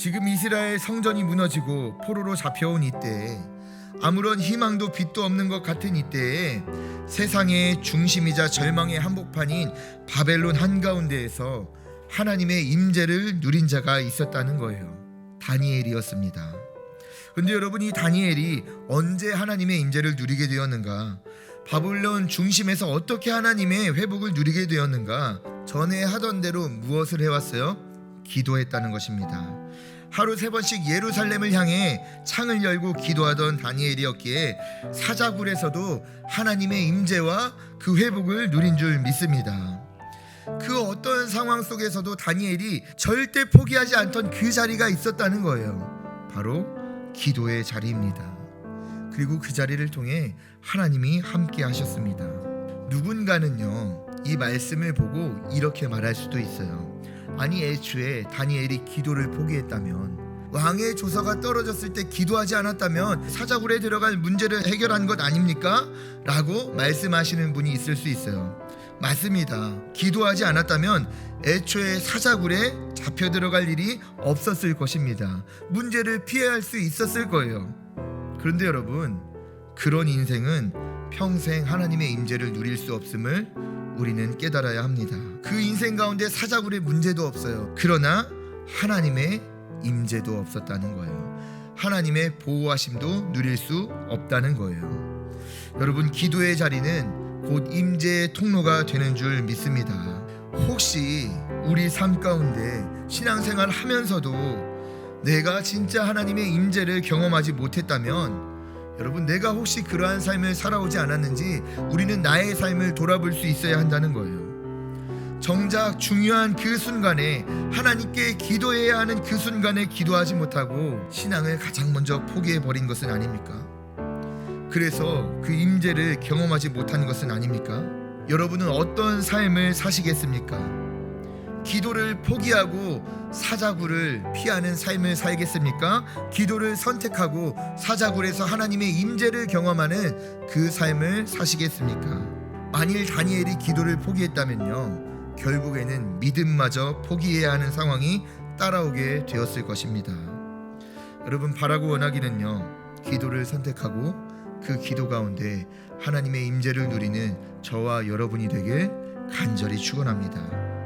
지금 이스라엘 성전이 무너지고 포로로 잡혀온 이때 아무런 희망도 빛도 없는 것 같은 이때에 세상의 중심이자 절망의 한복판인 바벨론 한가운데에서 하나님의 임재를 누린 자가 있었다는 거예요. 다니엘이었습니다. 근데 여러분 이 다니엘이 언제 하나님의 임재를 누리게 되었는가? 바벨론 중심에서 어떻게 하나님의 회복을 누리게 되었는가? 전에 하던 대로 무엇을 해왔어요? 기도했다는 것입니다. 하루 세 번씩 예루살렘을 향해 창을 열고 기도하던 다니엘이었기에 사자굴에서도 하나님의 임재와 그 회복을 누린 줄 믿습니다. 그 어떤 상황 속에서도 다니엘이 절대 포기하지 않던 그 자리가 있었다는 거예요. 바로 기도의 자리입니다. 그리고 그 자리를 통해 하나님이 함께 하셨습니다. 누군가는요, 이 말씀을 보고 이렇게 말할 수도 있어요. 아니, 애초에 다니엘이 기도를 포기했다면, 왕의 조서가 떨어졌을 때 기도하지 않았다면 사자굴에 들어갈 문제를 해결한 것 아닙니까? 라고 말씀하시는 분이 있을 수 있어요. 맞습니다. 기도하지 않았다면 애초에 사자굴에 잡혀 들어갈 일이 없었을 것입니다. 문제를 피할 수 있었을 거예요. 그런데 여러분, 그런 인생은 평생 하나님의 임재를 누릴 수 없음을 우리는 깨달아야 합니다. 그 인생 가운데 사자굴의 문제도 없어요. 그러나 하나님의 임재도 없었다는 거예요. 하나님의 보호하심도 누릴 수 없다는 거예요. 여러분 기도의 자리는 곧 임재의 통로가 되는 줄 믿습니다. 혹시 우리 삶 가운데 신앙생활 하면서도 내가 진짜 하나님의 임재를 경험하지 못했다면 여러분 내가 혹시 그러한 삶을 살아오지 않았는지 우리는 나의 삶을 돌아볼 수 있어야 한다는 거예요. 정작 중요한 그 순간에 하나님께 기도해야 하는 그 순간에 기도하지 못하고 신앙을 가장 먼저 포기해 버린 것은 아닙니까? 그래서 그 임재를 경험하지 못한 것은 아닙니까? 여러분은 어떤 삶을 사시겠습니까? 기도를 포기하고 사자굴을 피하는 삶을 살겠습니까? 기도를 선택하고 사자굴에서 하나님의 임재를 경험하는 그 삶을 사시겠습니까? 만일 다니엘이 기도를 포기했다면요. 결국에는 믿음마저 포기해야 하는 상황이 따라오게 되었을 것입니다. 여러분 바라고 원하기는요. 기도를 선택하고 그 기도 가운데 하나님의 임재를 누리는 저와 여러분이 되길 간절히 축원합니다.